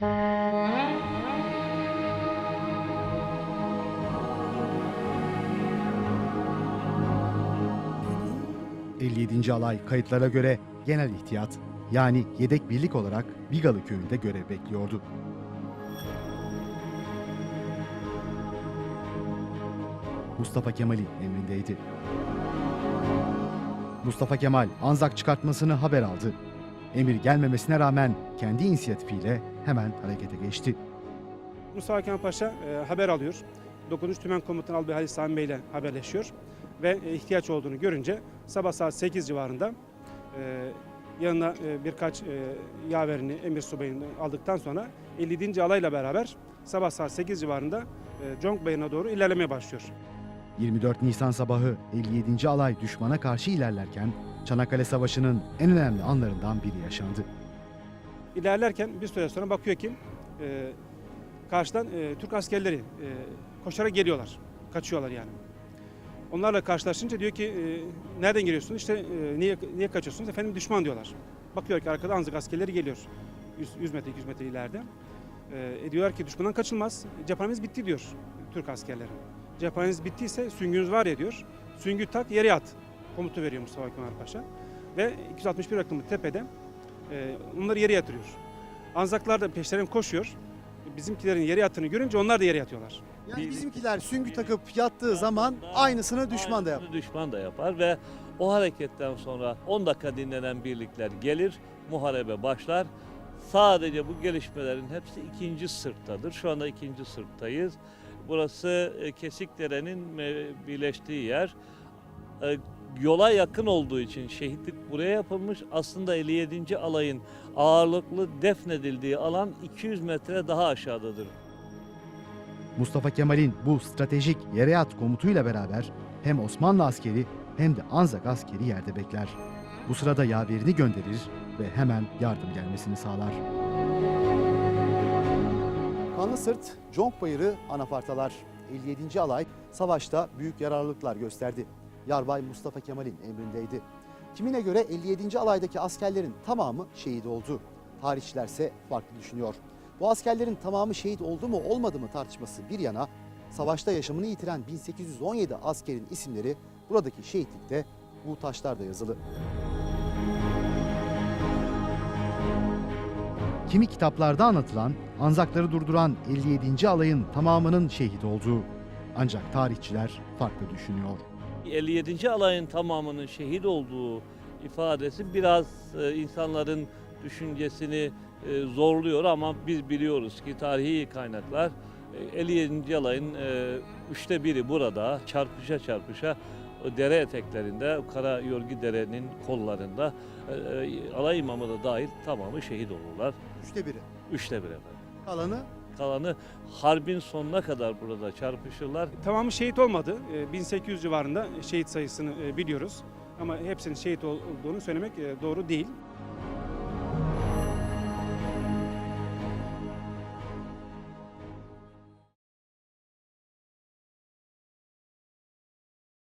...57. alay kayıtlara göre genel ihtiyat yani yedek birlik olarak Bigalı köyünde görev bekliyordu. Mustafa Kemal'in emrindeydi. Mustafa Kemal Anzak çıkartmasını haber aldı. Emir gelmemesine rağmen kendi inisiyatifiyle hemen harekete geçti. Mustafa Kemal Paşa e, haber alıyor. 9. Tümen Komutanı Albay Halil Sami Bey ile haberleşiyor. Ve e, ihtiyaç olduğunu görünce sabah saat 8 civarında e, yanına e, birkaç e, yaverini Emir Subayı'nı aldıktan sonra 57. alayla beraber sabah saat 8 civarında e, Conk Bayırı'na doğru ilerlemeye başlıyor. 24 Nisan sabahı 57. alay düşmana karşı ilerlerken Çanakkale Savaşı'nın en önemli anlarından biri yaşandı. İlerlerken bir süre sonra bakıyor ki e, karşıdan e, Türk askerleri e, koşarak geliyorlar. Kaçıyorlar yani. Onlarla karşılaşınca diyor ki e, nereden geliyorsunuz? İşte e, niye niye kaçıyorsunuz? Efendim düşman diyorlar. Bakıyor ki arkada Anzak askerleri geliyor. 100, 100 metre 200 metre ileride. E, e, diyorlar ki düşmandan kaçılmaz. Cephanemiz bitti diyor Türk askerleri. Cephaneniz bittiyse süngünüz var ya diyor. Süngü tak yere at. Komutu veriyor Mustafa Kemal Paşa. Ve 261 rakımlı tepede e, onları yere yatırıyor. Anzaklar da peşlerine koşuyor. Bizimkilerin yere yattığını görünce onlar da yere yatıyorlar. Yani bizimkiler süngü takıp yattığı zaman aynısını düşman da yapar. Düşman da yapar ve o hareketten sonra 10 dakika dinlenen birlikler gelir, muharebe başlar. Sadece bu gelişmelerin hepsi ikinci sırttadır. Şu anda ikinci sırttayız. Burası e, Kesikdere'nin e, birleştiği yer. Yola yakın olduğu için şehitlik buraya yapılmış. Aslında 57. alayın ağırlıklı defnedildiği alan 200 metre daha aşağıdadır. Mustafa Kemal'in bu stratejik yere at komutuyla beraber hem Osmanlı askeri hem de Anzak askeri yerde bekler. Bu sırada yaverini gönderir ve hemen yardım gelmesini sağlar. Kanlı Sırt, Conk Bayırı anafartalar. 57. alay savaşta büyük yararlılıklar gösterdi. Yarbay Mustafa Kemal'in emrindeydi. Kimine göre 57. alaydaki askerlerin tamamı şehit oldu. Tarihçilerse farklı düşünüyor. Bu askerlerin tamamı şehit oldu mu olmadı mı tartışması bir yana, savaşta yaşamını yitiren 1817 askerin isimleri buradaki şehitlikte bu taşlarda yazılı. Kimi kitaplarda anlatılan Anzakları durduran 57. alayın tamamının şehit olduğu. Ancak tarihçiler farklı düşünüyor. 57. alayın tamamının şehit olduğu ifadesi biraz e, insanların düşüncesini e, zorluyor ama biz biliyoruz ki tarihi kaynaklar e, 57. alayın e, üçte biri burada çarpışa çarpışa o dere eteklerinde Kara Yolgi Dere'nin kollarında alay imamı da dahil tamamı şehit olurlar. Üçte biri. Üçte bir efendim. Kalanı Kalanı harbin sonuna kadar burada çarpışırlar. Tamamı şehit olmadı. E, 1800 civarında şehit sayısını e, biliyoruz. Ama hepsinin şehit ol- olduğunu söylemek e, doğru değil.